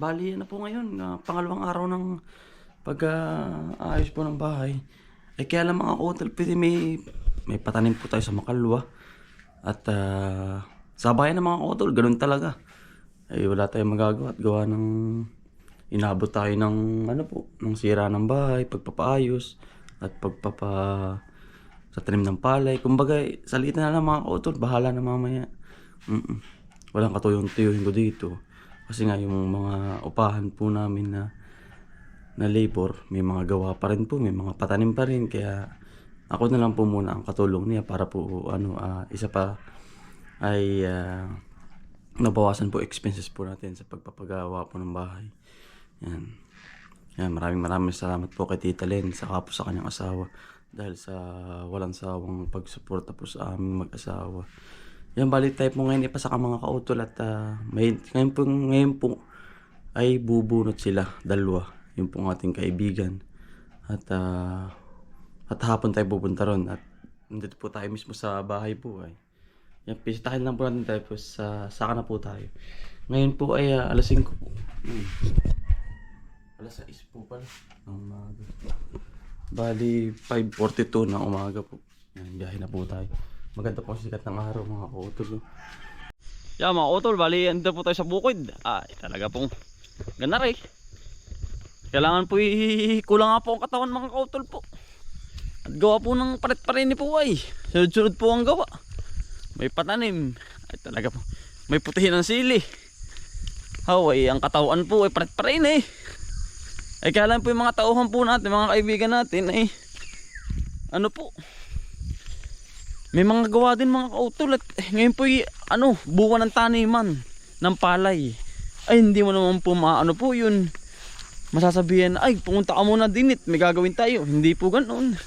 Bali na po ngayon, na pangalawang araw ng pag-aayos po ng bahay. Eh kaya lang mga kautol, pwede may, may patanim po tayo sa Makalwa. At ah, sa bayan ng mga kautol, ganun talaga. Eh wala tayong magagawa at gawa ng inabot tayo ng ano po, ng sira ng bahay, pagpapaayos at pagpapa sa tanim ng palay. Kumbaga, salita na lang mga kautol, bahala na mamaya. Mm-mm. Walang katuyong-tuyong ko dito. Kasi nga yung mga upahan po namin na na labor, may mga gawa pa rin po, may mga patanim pa rin. Kaya ako na lang po muna ang katulong niya para po ano, ah, isa pa ay ah, nabawasan po expenses po natin sa pagpapagawa po ng bahay. Yan. Yan, maraming maraming salamat po kay Tita Len saka po sa kanyang asawa dahil sa walang sawang pagsuporta po sa aming mag-asawa. Yan, balik tayo po ngayon ipasa ka mga kautol at ah, may, ngayon, po, ngayon po ay bubunot sila, dalawa, yung pong ating kaibigan. At ah, at hapon tayo pupunta ron at nandito po tayo mismo sa bahay po ay. Yan, pisitahin lang po natin tayo po sa saka na po tayo. Ngayon po ay ah, alas 5 po. Hmm. Alas 6 po pala. Umaga. Bali, 5.42 na umaga po. Yan, biyahe na po tayo. Maganda po sikat ng araw mga kautol. Yeah, mga utol, bali andito po tayo sa bukid. Ah, talaga pong ganda rin. Kailangan po kulang nga po ang katawan mga kautol po. At gawa po ng paret pa rin po ay. Sunod-sunod po ang gawa. May patanim. Ay talaga po. May putihin ng sili. Haway, ang katawan po ay paret pa rin eh. Ay kaya lang po yung mga tauhan po natin, mga kaibigan natin ay ano po, may mga gawa din mga kautol at eh, ngayon po ano, buwan ng taniman ng palay. Ay hindi mo naman po maano po yun. Masasabihan, ay pumunta ka muna dinit, may gagawin tayo. Hindi po ganoon.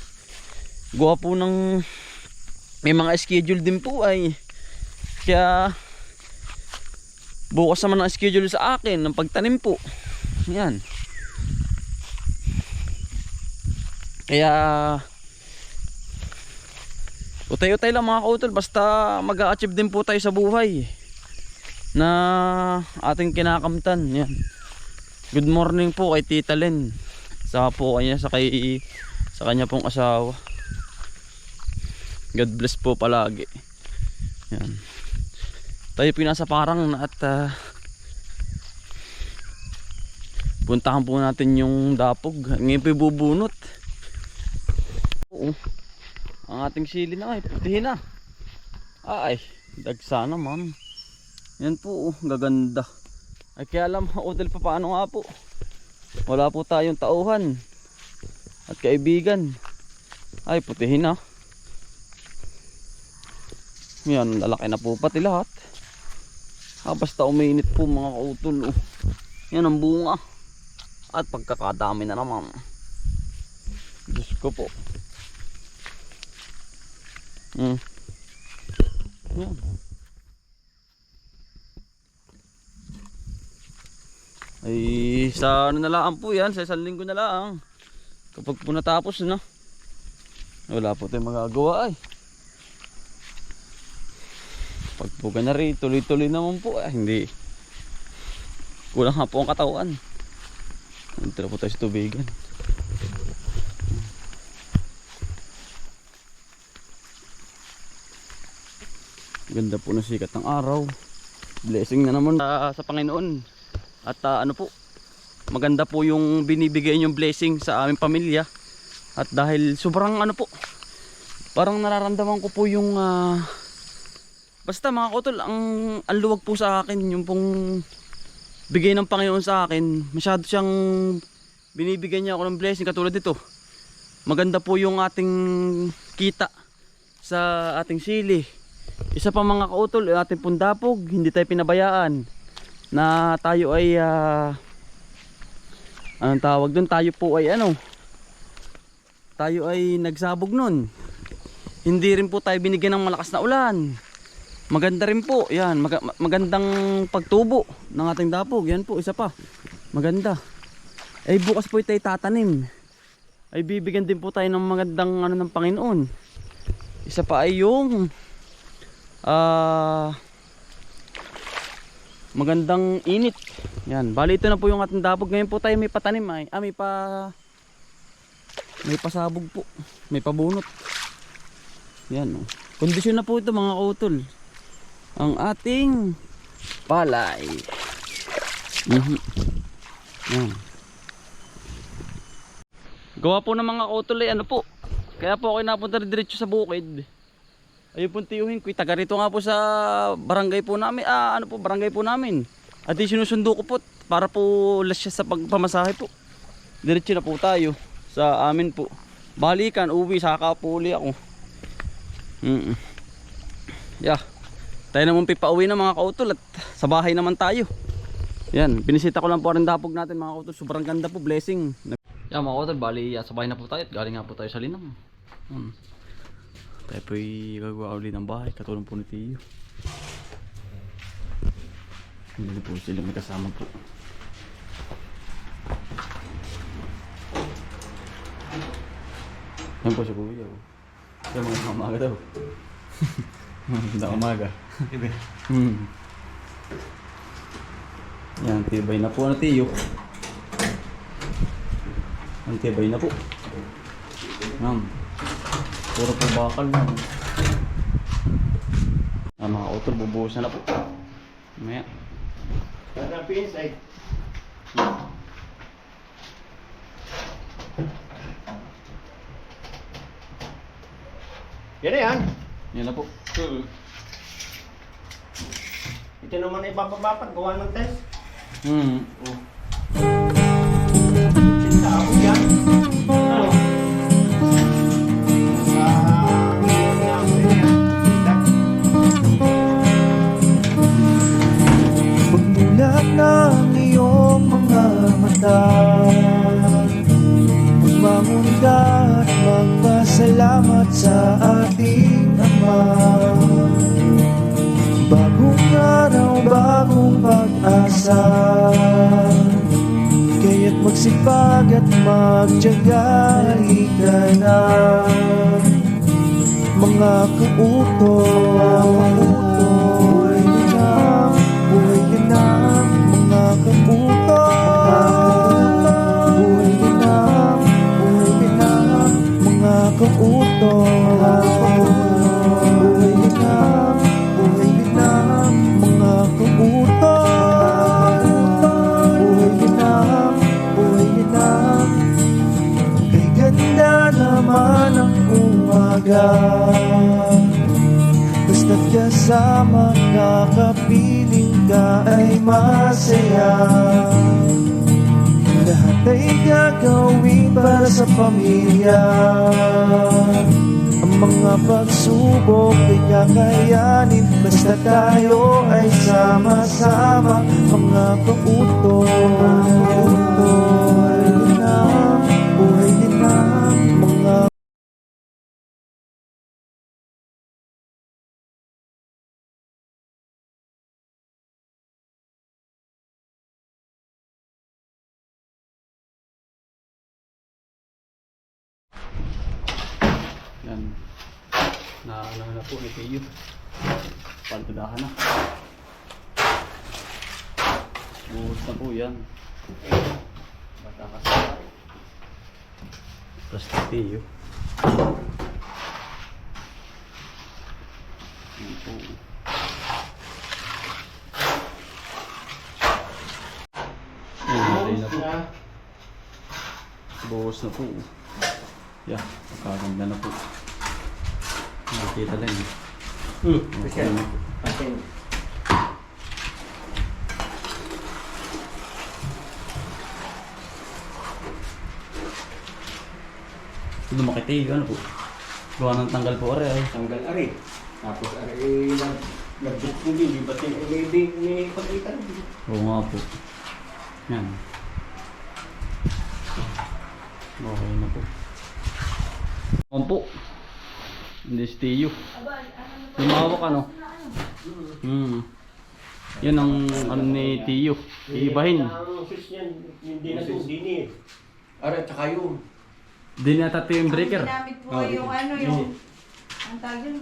Gawa po ng may mga schedule din po ay. Kaya bukas naman ang schedule sa akin ng pagtanim po. Yan. Kaya Utay-utay lang mga kautol basta mag achieve din po tayo sa buhay na ating kinakamtan. Yan. Good morning po kay Tita Len. Sa po kanya sa kay sa kanya pong asawa. God bless po palagi. Yan. Tayo pinasa parang at ah, puntahan po natin yung dapog. Ngayon po bubunot. Oo. Ating sili na ay putihin na. Ay, dagsa naman. Yan po, oh, gaganda. Ay kaya alam, hotel pa paano nga po. Wala po tayong tauhan. At kaibigan. Ay, putihin na. Yan, lalaki na po pati lahat. Ah, basta uminit po mga kautol. Oh. Yan ang bunga. At pagkakadami na naman. Diyos ko po. Mm. Yan. Ay, sa ano na lang po yan, sa isang linggo na lang. Kapag po natapos na. Wala po tayong magagawa ay. Pag po na rin, tuloy-tuloy naman po. Ay, hindi. Kulang nga po ang katawan. Dito na po tayo sa tubigan. Ganda po ng sikat ng araw. Blessing na naman ah, sa Panginoon. At ah, ano po, maganda po yung binibigay yung blessing sa aming pamilya. At dahil sobrang ano po, parang nararamdaman ko po yung ah, basta mga kotol, ang, ang luwag po sa akin yung pong bigay ng Panginoon sa akin. Masyado siyang binibigyan niya ako ng blessing katulad dito. Maganda po yung ating kita sa ating sili. Isa pa mga kautol, ating pundapog, hindi tayo pinabayaan na tayo ay ah, anong tawag doon? Tayo po ay ano? Tayo ay nagsabog nun. Hindi rin po tayo binigyan ng malakas na ulan. Maganda rin po, yan, maga- magandang pagtubo ng ating dapog. Yan po, isa pa. Maganda. Ay bukas po tayo tatanim. Ay bibigyan din po tayo ng magandang ano ng Panginoon. Isa pa ay yung ah magandang init. Yan, bali ito na po yung ating dabog. Ngayon po tayo may patanim ay. Ah, may pa may pasabog po. May pabunot. Yan oh. Kondisyon na po ito mga kautol. Ang ating palay. Mhm. Yan. Gawa po ng mga kautol ay ano po. Kaya po ako napunta diretso sa bukid. Ayun po tiyuhin ko. Taga rito nga po sa barangay po namin. Ah, ano po, barangay po namin. At yung sinusundo ko po para po less siya sa pagpamasahe po. Diretso na po tayo sa amin po. Balikan, uwi, saka po uli ako. Mm Yeah. Tayo naman pipauwi na mga kautol at sa bahay naman tayo. Yan, binisita ko lang po rin dapog natin mga kautol. Sobrang ganda po, blessing. Yan mga kautol, bali ah, sa bahay na po tayo at galing nga po tayo sa linam. Hmm. Tayo po'y gagawa uli ng bahay, katulong po ni Tiyo. Hindi po sila may kasama po. Yan po si Kuya. Yan mga umaga daw. Hindi umaga. hmm. Yan, tibay na po na Tiyo. Ang tibay na po. Yan. Puro po bakal na. Ah, mga utol, bubuhusan na po. Maya. Hanapin inside. Yan na yan. Yan na po. Ito naman ay bababapat, gawa ng test. Hmm. Sinta at magpasalamat sa ating Ama. Bagong araw, bagong pag-asa. Magsipag at magtyaga na mga kautoy pamilya. Ang mga pagsubok ay kakayanin Basta tayo ay sama-sama. Mga kautoy na po ni Tiyo. Paltadahan na. Buhos na po yan. Bata ka sa Tapos ni Tiyo. Yan po. Yan, nalay na po. Buhos na po. Yeah, kakaganda na po. Nakikita lang eh. Hmm, Okay po. Atin. Ito makiti, ano po? Gawa ng tanggal po are ay. Tanggal ari. Tapos ari nag nag-book mo din, di ba? tin- May may pagkita rin. Oo nga po. Yan. Okay na po. Ang po. Hindi si Tiyo. Lumawak ano? Hmm. Yan ang ano ni Tiyo. Iibahin. Ang sis niyan, hindi na din eh. Ara, tsaka yung Di na tato yung breaker. Ginamit po Oh, yung ano yung ang tawag yun.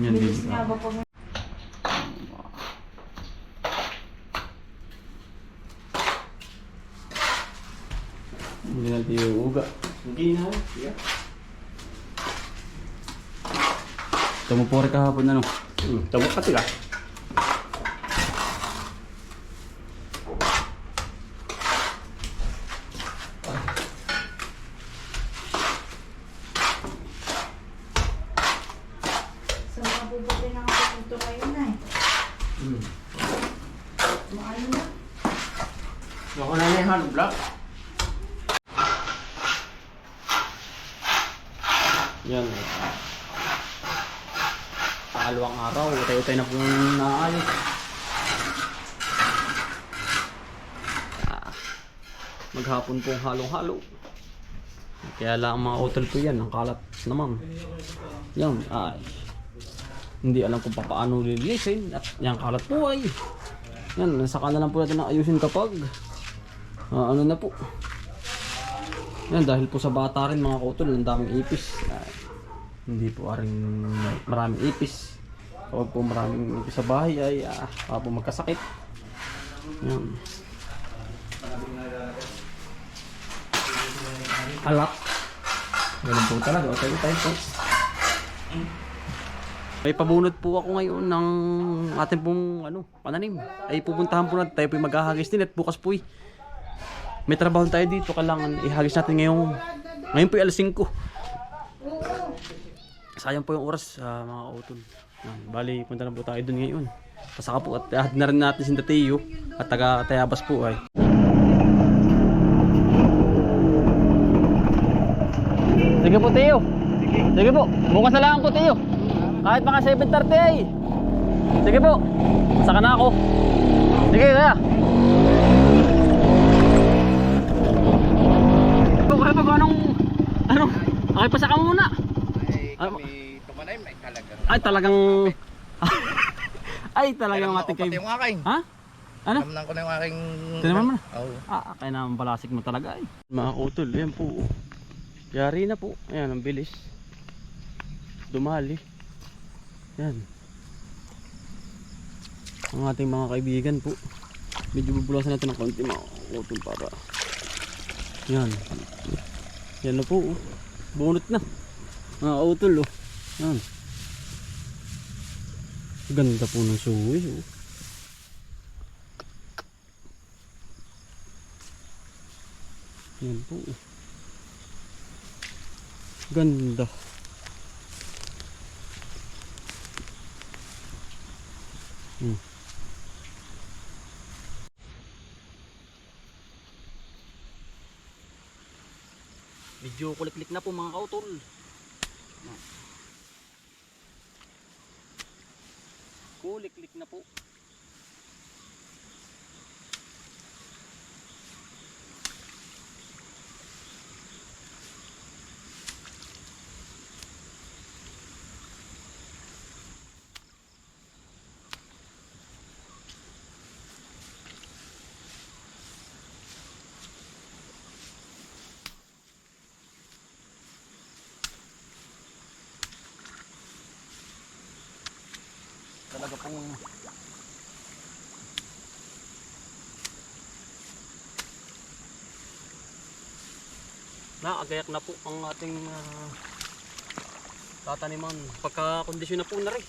Yan, Bilis bilis. nga ba pag Hindi natin yung uga. Hindi na. Yeah. Tumupore kahapon ano. Hmm, tawag ka tila. sa mga bubuti na kapunto kayo na eh. Hmm. Maano na? Ako na na yung hollow block. Yan. Pangalawang araw, utay-utay na pong naayos. Ah, maghapon pong halong-halo. Kaya lang ang mga hotel ko yan, ang kalat naman. Yan, ay. Hindi alam kung paano lilinisin at yung kalat po ay. Yan, saka na lang po natin ayusin kapag ah, ano na po. Yan, dahil po sa bata rin mga kutol, ang daming ipis. Hindi po aring maraming ipis. Kapag po maraming ipis sa bahay ay ah, baka po magkasakit. Yan. Alak. Ganun po talaga. Okay, tayo po. May pabunot po ako ngayon ng ating pong ano, pananim. Ay pupuntahan po natin tayo po maghahagis din at bukas po eh. May trabaho tayo dito, kailangan ihagis natin ngayong ngayon po ay alas 5. Sayang po yung oras sa mga utol. Yan, Bali, punta na po tayo dun ngayon. Pasaka po at ahad na rin natin si Tateo at taga Tayabas po ay. Sige po Teo. Sige po. Bukas na lang po Teo. Kahit mga 7.30 ay. Sige po. Saka na ako. Sige kaya. Pag anong anong ay pasaka muna. Ay kami tumanay may talagang Ay talagang Ay talagang mating kay yung aking. Ha? Ano? Namnan ko na yung aking... Tinaman mo na? Oo. Ah, kaya naman balasik mo talaga eh. Mga utol, yan po. Yari na po. Ayan, ang bilis. Dumali. Yan. Ang ating mga kaibigan po. Medyo bubulasan natin ng konti mga utol para. Yan. Yan na po. oh. Bunot na. Mga utol oh. Yan. Ganda po ng suwi oh. Yan po. Ganda. Hmm. Medyo kuliklik na po mga kautol. Kuliklik na po. Talaga pong Naagayak na po ang ating ah, tataniman. Pagka-kondisyon na po na rin.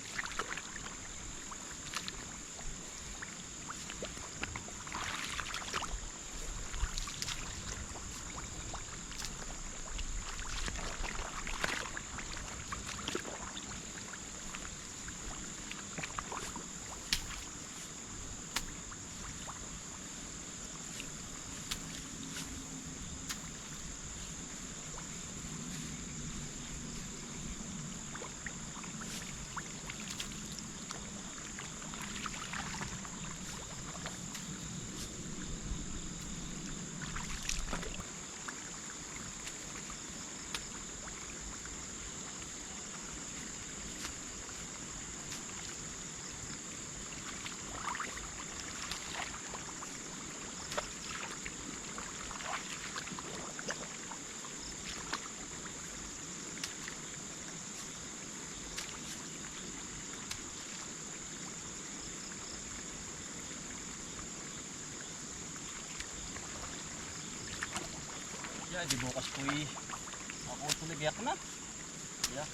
Di bukas po eh. Ako tulibiyak na. Yeah.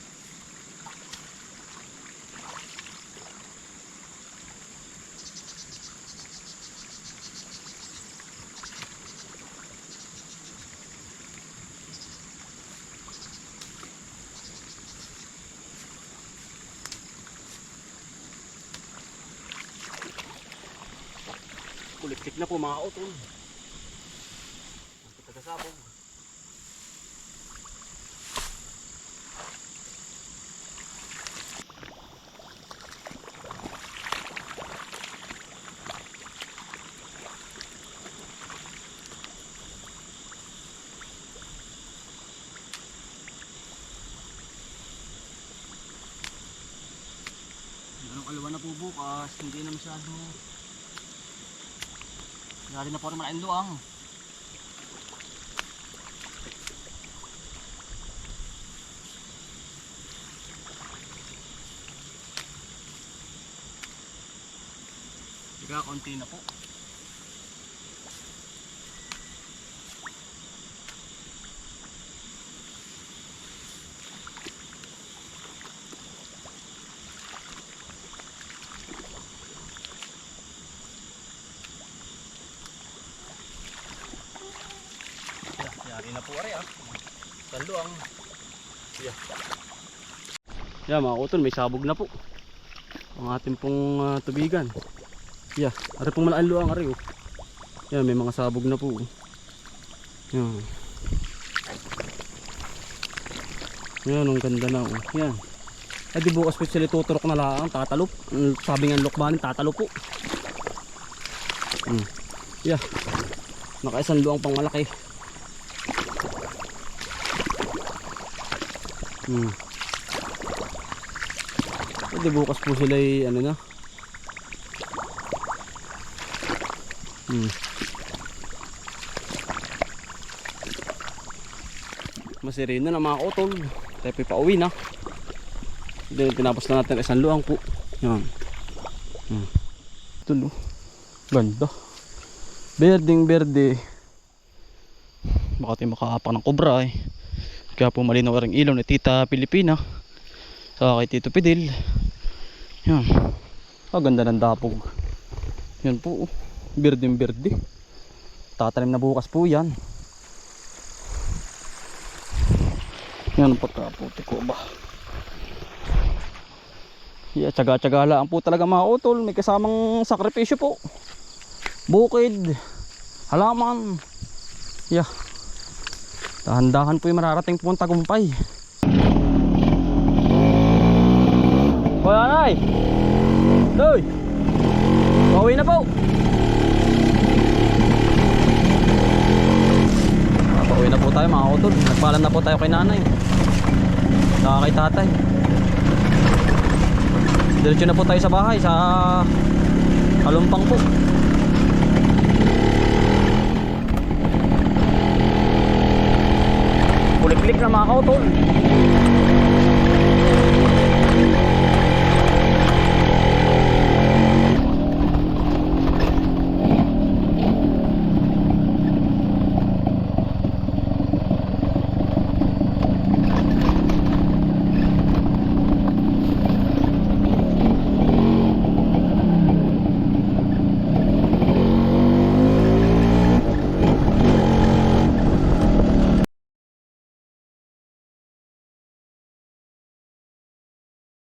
Kuliktik na po mga utol. Tagasabog. Hindi na masyado. Lari na po rin malaking luang. Tiga, konti na po. Yari na po ari ah. Taluang. Yeah. Yeah mga utol, may sabog na po. Ang ating pong ah, tubigan. Yeah, ari pong malaan luang ari oh. Yeah, may mga sabog na po. Yan. Yan, ang ganda na oh. Yan. Eh di bukas po sila tuturok na lang, tatalop. Ang Sabi nga lukmanin, tatalop po. Hmm. Yeah. Nakaisang luang pang malaki. Hmm. Pwede bukas po sila ay ano na. Hmm. Masirino na mga utol. Tayo pa pauwi na. Then tinapos na natin isang luang po. Yan. Hmm. Tulo. Ganda. Berding berde. Baka tayo makaapak ng kobra eh. Kaya po malinaw ang ilaw ni Tita Pilipina. Sa kay Tito Pidil. Yan. Ah, ganda ng dapog. Yan po. oh. Birding birdi. Tatanim na bukas po yan. Yan ang pagkaputi ko ba. Yeah, tsaga-tsaga lang po talaga mga utol. May kasamang sakripisyo po. Bukid. Halaman. Yeah. Dahan-dahan po yung mararating po ang anay! Hoy! Pauwi na po! Ah, Pauwi na po tayo mga utol. Nagpaalam na po tayo kay nanay. Saka kay tatay. Diretso na po tayo sa bahay sa Kalumpang po. Kulik-kulik na mga kautol.